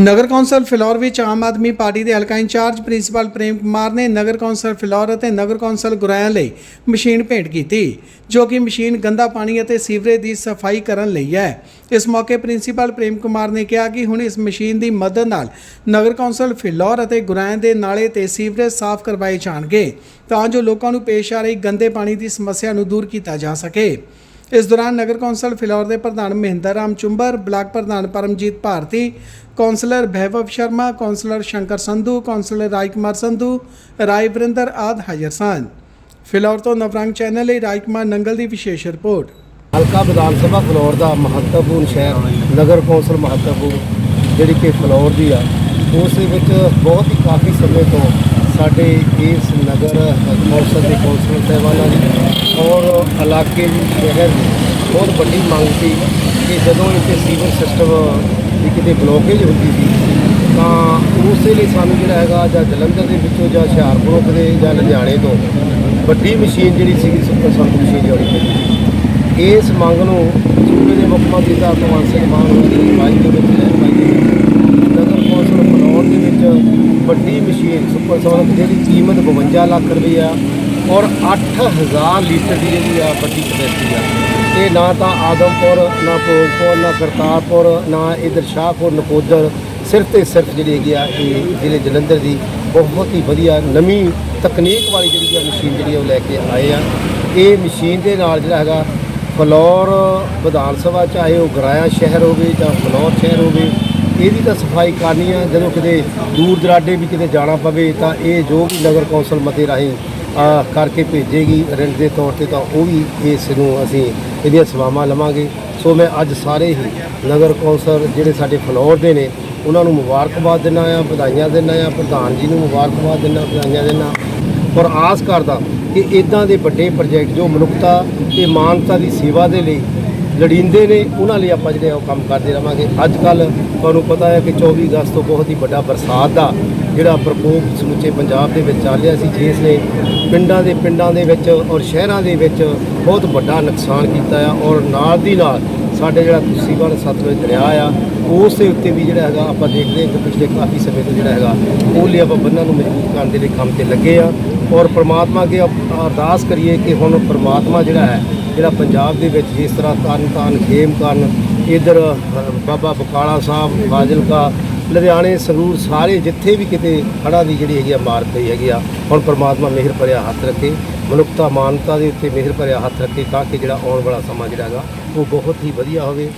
ਨਗਰ council Phillaur ਵਿੱਚ Aam Aadmi party ਦੇ ਹਲਕਾ ਇੰਚਾਰਜ ਪ੍ਰਿੰਸੀਪਲ ਪ੍ਰੇਮ ਕੁਮਾਰ ਨੇ ਨਗਰ ਕੌਂਸਲ ਫਿਲੌਰ ਅਤੇ ਨਗਰ ਕੌਂਸਲ ਗੁਰਾਇਆਂ ਲਈ ਮਸ਼ੀਨ ਭੇਂਟ ਕੀਤੀ, ਜੋ ਕਿ ਮਸ਼ੀਨ ਗੰਦਾ ਪਾਣੀ ਅਤੇ ਸੀਵਰੇਜ ਦੀ ਸਫ਼ਾਈ ਕਰਨ ਲਈ ਹੈ। ਇਸ ਮੌਕੇ ਪ੍ਰਿੰਸੀਪਲ ਪ੍ਰੇਮ ਕੁਮਾਰ ਨੇ ਕਿਹਾ ਕਿ ਹੁਣ ਇਸ ਮਸ਼ੀਨ ਦੀ ਮਦਦ ਨਾਲ ਨਗਰ ਕੌਂਸਲ ਫਿਲੌਰ ਅਤੇ ਗੁਰਾਇਆਂ ਦੇ ਨਾਲੇ ਤੇ ਸੀਵਰੇਜ ਸਾਫ਼ ਕਰਵਾਏ ਜਾਣਗੇ, ਤਾਂ ਜੋ ਲੋਕਾਂ ਨੂੰ ਪੇਸ਼ ਆ ਰਹੀ ਗੰਦੇ ਪਾਣੀ ਦੀ ਸਮੱਸਿਆ ਨੂੰ ਦੂਰ ਕੀਤਾ ਜਾ ਸਕੇ। ਇਸ ਦੌਰਾਨ ਨਗਰ ਕੌਂਸਲ ਫਿਲੌਰ ਦੇ ਪ੍ਰਧਾਨ ਮਹਿੰਦਰ ਰਾਮ ਚੁੰਬਰ, ਬਲਾਕ ਪ੍ਰਧਾਨ Paramjit Bharti, councillor ਭੈਵਵ Sharma, councillor Shankar Sandhu, councillor Rajkumar Sandhu, Rai Varinder ਆਦ ਹਾਜ਼ਰ ਸਨ। ਫਿਲੌਰ ਤੋਂ ਨਵਰੰਗ ਚੈਨਲ ਲਈ ਰਾਜਕੁਮਾਰ ਨੰਗਲ ਦੀ ਵਿਸ਼ੇਸ਼ ਰਿਪੋਰਟ। ਹਲਕਾ ਵਿਧਾਨ ਸਭਾ ਫਲੋਰ ਦਾ ਮਹੱਤਵਪੂਰਨ ਸ਼ਹਿਰ, ਨਗਰ ਕੌਂਸਲ ਮਹੱਤਵਪੂਰਨ ਜਿਹੜੀ ਕਿ ਫਲੋਰ ਦੀ ਆ, ਉਸ ਦੇ ਵਿੱਚ ਬਹੁਤ ਹੀ ਕਾਫੀ ਸਮੇਂ ਤੋਂ ਸਾਡੇ ਇਸ ਨਗਰ ਕੌਂਸਲ ਦੇ ਕੌਂਸਲਰ ਸਾਹਿਬਾਨਾਂ ਦੀ ਔਰ ਇਲਾਕੇ ਦੀ ਸ਼ਹਿਰ ਦੀ ਬਹੁਤ ਵੱਡੀ ਮੰਗ ਸੀ ਕਿ ਜਦੋਂ ਇੱਥੇ ਸੀਵਰ ਸਿਸਟਮ ਦੀ ਕਿਤੇ ਬਲੋਕੇਜ ਹੁੰਦੀ ਸੀ, ਤਾਂ ਉਸੇ ਲਈ ਸਾਨੂੰ ਜਿਹੜਾ ਹੈਗਾ ਜਾਂ ਜਲੰਧਰ ਦੇ ਵਿੱਚੋਂ ਜਾਂ ਹੁਸ਼ਿਆਰਪੁਰੋਂ ਕਿਤੇ ਜਾਂ ਲੁਧਿਆਣੇ ਤੋਂ ਵੱਡੀ ਮਸ਼ੀਨ ਜਿਹੜੀ ਸੀਗੀ ਸੁਪਰ ਸੰਤ ਮਸ਼ੀਨ ਜਿਹੜੀ ਪੈਂਦੀ ਇਸ ਮੰਗ ਨੂੰ ਸੂਬੇ ਦੇ ਮੁੱਖ ਮੰਤਰੀ ਦਾ ਭਗਵੰਤ ਸਿੰਘ ਮਾਨ ਹੋਰਾਂ ਦੀ ਅਗਵਾਈ ਦੇ ਵਿੱਚ ਲੈ ਪਾਈ ਨਗਰ ਕੌਂਸਲ ਫਲੌਰ ਦੇ ਵਿੱਚ ਵੱਡੀ ਮਸ਼ੀਨ ਸੁਪਰ ਸੋਨਕ ਜਿਹੜੀ ਕੀਮਤ 52 ਲੱਖ ਰੁਪਏ ਆ ਔਰ 8000 ਲੀਟਰ ਦੀ ਜਿਹੜੀ ਆ ਵੱਡੀ ਕਪੈਸਿਟੀ ਆ। ਇਹ ਨਾ ਤਾਂ ਆਦਮਪੁਰ, ਨਾ ਭੋਗਪੁਰ, ਨਾ ਕਰਤਾਰਪੁਰ, ਨਾ ਇਧਰ ਸ਼ਾਹਪੁਰ, ਨਕੋਦਰ, ਸਿਰਫ ਤੇ ਸਿਰਫ ਜਿਹੜੀ ਹੈਗੀ ਆ ਇਹ ਜ਼ਿਲ੍ਹੇ ਜਲੰਧਰ ਦੀ ਬਹੁਤ ਹੀ ਵਧੀਆ ਨਵੀਂ ਤਕਨੀਕ ਵਾਲੀ ਜਿਹੜੀ ਆ ਮਸ਼ੀਨ ਜਿਹੜੀ ਆ ਉਹ ਲੈ ਕੇ ਆਏ ਆ। ਇਹ ਮਸ਼ੀਨ ਦੇ ਨਾਲ ਜਿਹੜਾ ਹੈਗਾ ਫਲੋਰ ਵਿਧਾਨ ਸਭਾ, ਚਾਹੇ ਉਹ ਗਰਾਇਆ ਸ਼ਹਿਰ ਹੋਵੇ ਜਾਂ ਫਲੋਰ ਸ਼ਹਿਰ ਹੋਵੇ ਇਹਦੀ ਤਾਂ ਸਫ਼ਾਈ ਕਰਨੀ ਆ, ਜਦੋਂ ਕਿਤੇ ਦੂਰ ਦਰਾਡੇ ਵੀ ਕਿਤੇ ਜਾਣਾ ਪਵੇ ਤਾਂ ਇਹ ਜੋ ਵੀ ਨਗਰ ਕੌਂਸਲ ਮਤੇ ਰਾਹੀਂ ਕਰਕੇ ਭੇਜੇਗੀ ਰੈਂਟ ਦੇ ਤੌਰ ਤੇ ਤਾਂ ਉਹ ਵੀ ਇਸ ਨੂੰ ਅਸੀਂ ਇਹਦੀਆਂ ਸੇਵਾਵਾਂ ਲਵਾਂਗੇ। ਸੋ ਮੈਂ ਅੱਜ ਸਾਰੇ ਹੀ ਨਗਰ ਕੌਂਸਲ ਜਿਹੜੇ ਸਾਡੇ ਫਲੋਰ ਦੇ ਨੇ, ਉਹਨਾਂ ਨੂੰ ਮੁਬਾਰਕਬਾਦ ਦਿੰਦਾ ਆ ਵਧਾਈਆਂ ਦਿੰਦਾ ਆ ਪ੍ਰਧਾਨ ਜੀ ਨੂੰ ਮੁਬਾਰਕਬਾਦ ਦਿੰਦਾ, ਵਧਾਈਆਂ ਦਿੰਦਾ ਔਰ ਆਸ ਕਰਦਾ ਕਿ ਇਦਾਂ ਦੇ ਵੱਡੇ ਪ੍ਰੋਜੈਕਟ, ਜੋ ਮਨੁੱਖਤਾ ਤੇ ਮਾਨਵਤਾ ਦੀ ਸੇਵਾ ਦੇ ਲਈ ਲੜੀਂਦੇ ਨੇ, ਉਹਨਾਂ ਲਈ ਆਪਾਂ ਜਿਹੜੇ ਆ ਉਹ ਕੰਮ ਕਰਦੇ ਰਵਾਂਗੇ। ਅੱਜ ਕੱਲ ਤੁਹਾਨੂੰ ਪਤਾ ਹੈ ਕਿ 24 ਅਗਸਤ ਤੋਂ ਬਹੁਤ ਹੀ ਵੱਡਾ ਬਰਸਾਤ ਦਾ ਜਿਹੜਾ ਪ੍ਰਕੋਪ ਸਮੁੱਚੇ ਪੰਜਾਬ ਦੇ ਵਿੱਚ ਚੱਲ ਰਿਹਾ ਸੀ, ਜਿਸ ਨੇ ਪਿੰਡਾਂ ਦੇ ਪਿੰਡਾਂ ਦੇ ਵਿੱਚ ਔਰ ਸ਼ਹਿਰਾਂ ਦੇ ਵਿੱਚ ਬਹੁਤ ਵੱਡਾ ਨੁਕਸਾਨ ਕੀਤਾ ਆ ਔਰ ਨਾਲ ਦੀ ਨਾਲ ਸਾਡੇ ਜਿਹੜਾ ਤੁਸੀਵਾਲ ਸਤਲੁਜ ਦਰਿਆ ਆ, ਉਸ ਦੇ ਉੱਤੇ ਵੀ ਜਿਹੜਾ ਹੈਗਾ ਆਪਾਂ ਦੇਖਦੇ ਹਾਂ ਕਿ ਪਿਛਲੇ ਕਾਫੀ ਸਮੇਂ ਤੋਂ ਜਿਹੜਾ ਹੈਗਾ, ਉਹ ਲਈ ਆਪਾਂ ਬੰਨਾਂ ਨੂੰ ਮਜ਼ਬੂਤ ਕਰਨ ਦੇ ਲਈ ਕੰਮ ਤੇ ਲੱਗੇ ਆ। ਔਰ ਪ੍ਰਮਾਤਮਾ ਅੱਗੇ ਅਪ- ਅਰਦਾਸ ਕਰੀਏ ਕਿ ਹੁਣ ਪ੍ਰਮਾਤਮਾ ਜਿਹੜਾ ਹੈ ਜਿਹੜਾ ਪੰਜਾਬ ਦੇ ਵਿੱਚ ਜਿਸ ਤਰ੍ਹਾਂ ਤਨ ਤਨ ਖੇਮ ਕਰਨ, ਇਧਰ ਬਾਬਾ ਬਕਾਲਾ ਸਾਹਿਬ ਫਾਜ਼ਿਲਕਾ ਲੁਧਿਆਣੇ, ਸੰਗਰੂਰ, ਸਾਰੇ ਜਿੱਥੇ ਵੀ ਕਿਤੇ ਹੜ੍ਹਾਂ ਦੀ ਜਿਹੜੀ ਹੈਗੀ ਆ ਮਾਰ ਪਈ ਹੈਗੀ ਆ, ਹੁਣ ਪਰਮਾਤਮਾ ਮਿਹਰ ਭਰਿਆ ਹੱਥ ਰੱਖੇ, ਮਨੁੱਖਤਾ ਮਾਨਵਤਾ ਦੇ ਉੱਤੇ ਮਿਹਰ ਭਰਿਆ ਹੱਥ ਰੱਖੇ ਤਾਂ ਕਿ ਜਿਹੜਾ ਆਉਣ ਵਾਲਾ ਸਮਾਂ ਜਿਹੜਾ ਹੈਗਾ, ਉਹ ਬਹੁਤ ਹੀ ਵਧੀਆ ਹੋਵੇ।